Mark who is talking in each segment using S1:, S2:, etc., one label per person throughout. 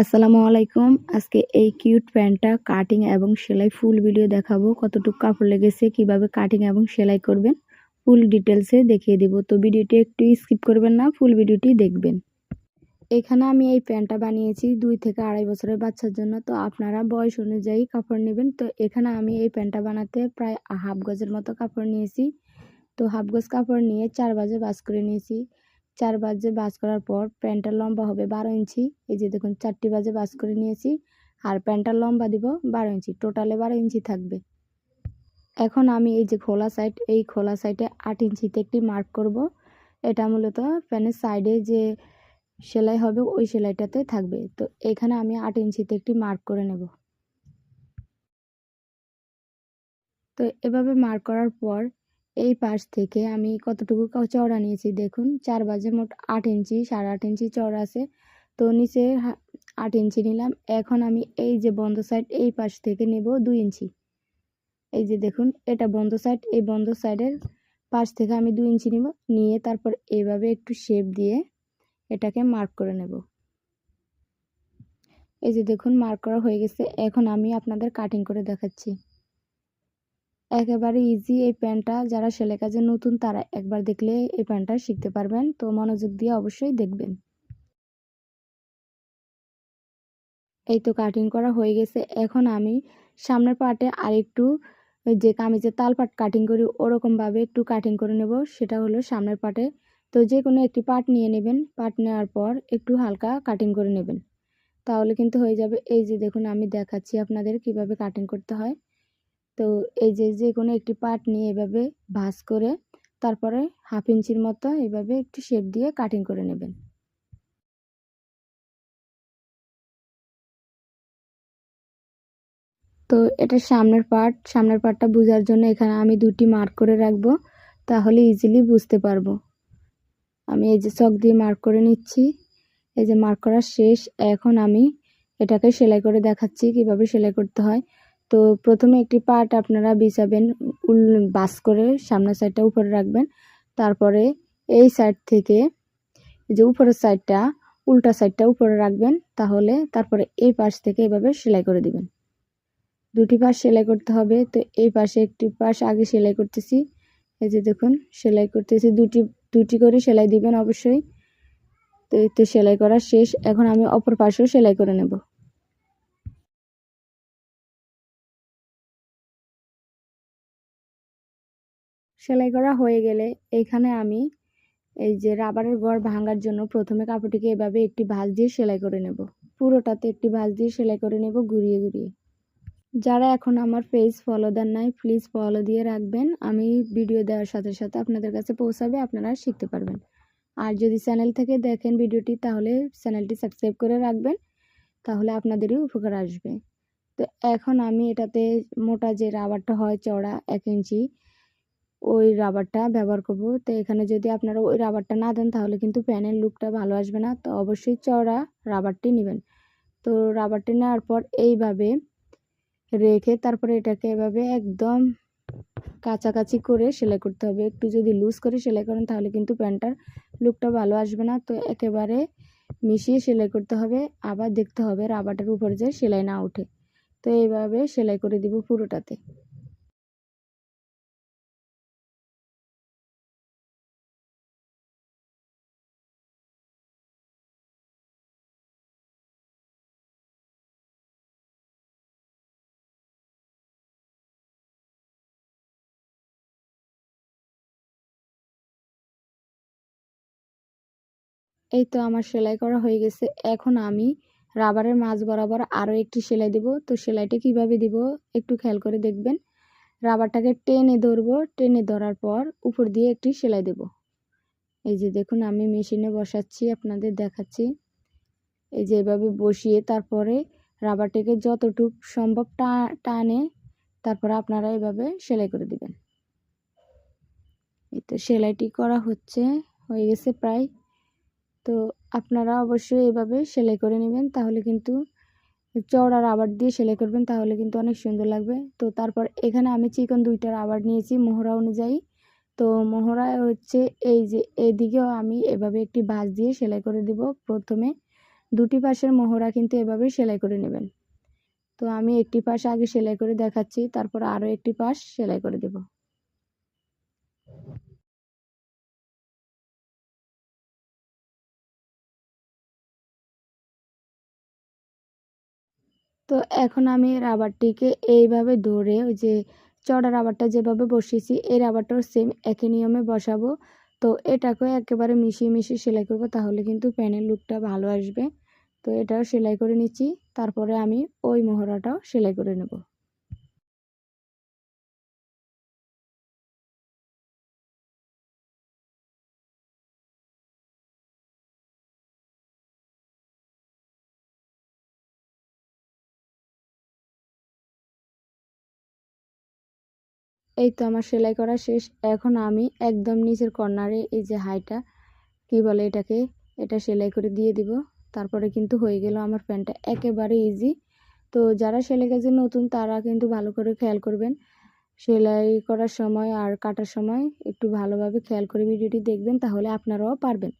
S1: আসসালামু আলাইকুম। আজকে এই কিউট প্যান্টটা কাটিং এবং সেলাই ফুল ভিডিও দেখাবো। কতটুকু কাপড় লেগেছে, কীভাবে কাটিং এবং সেলাই করবেন, ফুল ডিটেলসে দেখিয়ে দিব। তো ভিডিওটি একটু স্কিপ করবেন না, ফুল ভিডিওটি দেখবেন। এখানে আমি এই প্যান্টটা বানিয়েছি দুই থেকে আড়াই বছরের বাচ্চার জন্য। তো আপনারা বয়স অনুযায়ী কাপড় নেবেন। তো এখানে আমি এই প্যান্টটা বানাতে প্রায় হাফ গজের মতো কাপড় নিয়েছি। তো হাফ গজ কাপড় নিয়ে চার বাজে বাস করে নিয়েছি। চার বাজে বাস করার পর প্যান্টটা লম্বা হবে বারো ইঞ্চি। এই যে দেখুন, চারটি বাজে বাস করে নিয়েছি আর প্যান্টটা লম্বা দিব বারো ইঞ্চি, টোটালে বারো ইঞ্চি থাকবে। এখন আমি এই যে খোলা সাইড এই খোলা সাইডে আট ইঞ্চিতে একটি মার্ক করব। এটা মূলত প্যানের সাইডে যে সেলাই হবে ওই সেলাইটাতে থাকবে। তো এখানে আমি আট ইঞ্চিতে একটি মার্ক করে নেব। তো এভাবে মার্ক করার পর এই পাশ থেকে আমি কতটুকু চওড়া নিয়েছি দেখুন, চার বাজে মোট আট ইঞ্চি, সাড়ে আট ইঞ্চি চওড়া আছে। তো নিচে আট ইঞ্চি নিলাম, এখন আমি এই যে বন্ধ সাইড এই পাশ থেকে নেব দুই ইঞ্চি। এই যে দেখুন, এটা বন্ধ সাইড এই বন্ধ সাইডের পাশ থেকে আমি দুই ইঞ্চি নিব, নিয়ে তারপর এইভাবে একটু শেপ দিয়ে এটাকে মার্ক করে নেব। এই যে দেখুন মার্ক করা হয়ে গেছে, এখন আমি আপনাদের কাটিং করে দেখাচ্ছি। একেবারে ইজি এই প্যান্টটা যারা সেলাই কাজে নতুন, তারা একবার দেখলে এই প্যান্টটা শিখতে পারবেন। তো মনোযোগ দিয়ে অবশ্যই দেখবেন। এই তো কাটিং করা হয়ে গেছে। এখন আমি সামনের পার্টে আরেকটু যে কামিজের তালপাট কাটিং করি, ওরকমভাবে একটু কাটিং করে নেব। সেটা হলো সামনের পার্টে। তো যে কোনো একটি পার্ট নিয়ে নেবেন। পার্ট নেওয়ার পর একটু হালকা কাটিং করে নেবেন। তাহলে কিন্তু হয়ে যাবে। এই যে দেখুন, আমি দেখাচ্ছি আপনাদের কীভাবে কাটিং করতে হয়। তো এই যে যে কোনো একটি পার্ট নিয়ে এভাবে ভাঁজ করে তারপরে হাফ ইঞ্চির মতো এভাবে একটু শেপ দিয়ে কাটিং করে নেবেন। তো এটা সামনের পার্ট সামনের পার্টটা বোঝার জন্য এখানে আমি দুটি মার্ক করে রাখব, তাহলে ইজিলি বুঝতে পারব। আমি এই যে চক দিয়ে মার্ক করে নিচ্ছি, এই যে মার্ক করা শেষ, এখন আমি এটাকে সেলাই করে দেখাচ্ছি কীভাবে সেলাই করতে হয়। তো প্রথমে একটি পার্ট আপনারা বিছাবেন, উল, বাস করে সামনের সাইডটা উপরে রাখবেন। তারপরে এই সাইড থেকে যে উপরের সাইডটা উল্টা সাইডটা উপরে রাখবেন, তাহলে তারপরে এই পাশ থেকে এভাবে সেলাই করে দিবেন। দুটি পাশ সেলাই করতে হবে। তো এই পাশে একটি পাশ আগে সেলাই করতেছি। এই যে দেখুন, সেলাই করতেছি। দুটি দুটি করে সেলাই দিবেন অবশ্যই। তো এই তো সেলাই করা শেষ। এখন আমি অপর পাশেও সেলাই করে নেব। সেলাই করা হয়ে গেলে এখানে আমি এই যে রাবারের গড় ভাঙার জন্য প্রথমে কাপড়টিকে এভাবে একটি ভাঁজ দিয়ে সেলাই করে নেব। পুরোটাতে একটি ভাঁজ দিয়ে সেলাই করে নেব ঘুরিয়ে ঘুরিয়ে। যারা এখন আমার পেজ ফলো দেন নাই প্লিজ ফলো দিয়ে রাখবেন। আমি ভিডিও দেওয়ার সাথে সাথে আপনাদের কাছে পৌঁছাবে, আপনারা শিখতে পারবেন। আর যদি চ্যানেল থেকে দেখেন ভিডিওটি তাহলে চ্যানেলটি সাবস্ক্রাইব করে রাখবেন, তাহলে আপনাদেরই উপকার আসবে। তো এখন আমি এটাতে মোটা যে রাবারটা হয় চড়া এক ইঞ্চি ওই রাবারটা ব্যবহার করব। তো এখানে যদি আপনারা ওই রাবারটা না দেন, তাহলে কিন্তু প্যানের লুকটা ভালো আসবে না। তো অবশ্যই চওড়া রাবারটি নেবেন। তো রাবারটি নেওয়ার পর এইভাবে রেখে তারপরে এটাকে এভাবে একদম কাছাকাছি করে সেলাই করতে হবে। একটু যদি লুজ করে সেলাই করেন, তাহলে কিন্তু প্যান্টটার লুকটা ভালো আসবে না। তো একেবারে মিশিয়ে সেলাই করতে হবে। আবার দেখতে হবে রাবারটার উপরে যে সেলাই না ওঠে। তো এইভাবে সেলাই করে দিব পুরোটাতে। এই তো আমার সেলাই করা হয়ে গেছে। এখন আমি রাবারের মাছ বরাবর আরও একটি সেলাই দেব। তো সেলাইটা কীভাবে দিব একটু খেয়াল করে দেখবেন। রাবারটাকে টেনে ধরবো। টেনে ধরার পর উপর দিয়ে একটি সেলাই দেব। এই যে দেখুন, আমি মেশিনে বসাচ্ছি, আপনাদের দেখাচ্ছি। এই যে এভাবে বসিয়ে তারপরে রাবারটাকে যতটুক সম্ভব টানে, তারপরে আপনারা এভাবে সেলাই করে দিবেন। এই তো সেলাইটি করা হচ্ছে, হয়ে গেছে প্রায় তো আপনারা অবশ্যই এভাবে সেলাই করে নেবেন, তাহলে কিন্তু চওড়া রাবার দিয়ে সেলাই করবেন, তাহলে কিন্তু অনেক সুন্দর লাগবে। তো তারপর এখানে আমি চিকন দুইটা রাবার নিয়েছি মোহরা অনুযায়ী। তো মোহরা হচ্ছে এই যে এদিকেও আমি এভাবে একটি বাঁশ দিয়ে সেলাই করে দিব। প্রথমে দুটি পাশের মোহরা কিন্তু এভাবে সেলাই করে নেবেন। তো আমি একটি পাশ আগে সেলাই করে দেখাচ্ছি, তারপর আরও একটি পাশ সেলাই করে দেব। তো এখন আমি রাবারটিকে এইভাবে ধরে ওই যে চড়া রাবারটা যেভাবে বসিয়েছি, এই রাবারটাও সেম একই নিয়মে বসাবো। তো এটাকে একেবারে মিশিয়ে মিশিয়ে সেলাই করব, তাহলে কিন্তু প্যানের লুকটা ভালো আসবে। তো এটাও সেলাই করে নিচ্ছি, তারপরে আমি ওই মোহরাটাও সেলাই করে নেব। এই তো আমার সেলাই করা শেষ। এখন আমি একদম নিচের কর্নারে এই যে হাইটা, কি বলে এটাকে, এটা সেলাই করে দিয়ে দিব। তারপরে কিন্তু হয়ে গেল আমার প্যান্টটা একেবারে ইজি তো যারা সেলাই কাজে নতুন, তারা কিন্তু ভালো করে খেয়াল করবেন। সেলাই করার সময় আর কাটার সময় একটু ভালোভাবে খেয়াল করে ভিডিওটি দেখবেন, তাহলে আপনারাও পারবেন।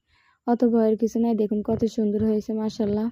S1: অত ভয়ের কিছু নাই, দেখুন কত সুন্দর হয়েছে মাসাল্লাহ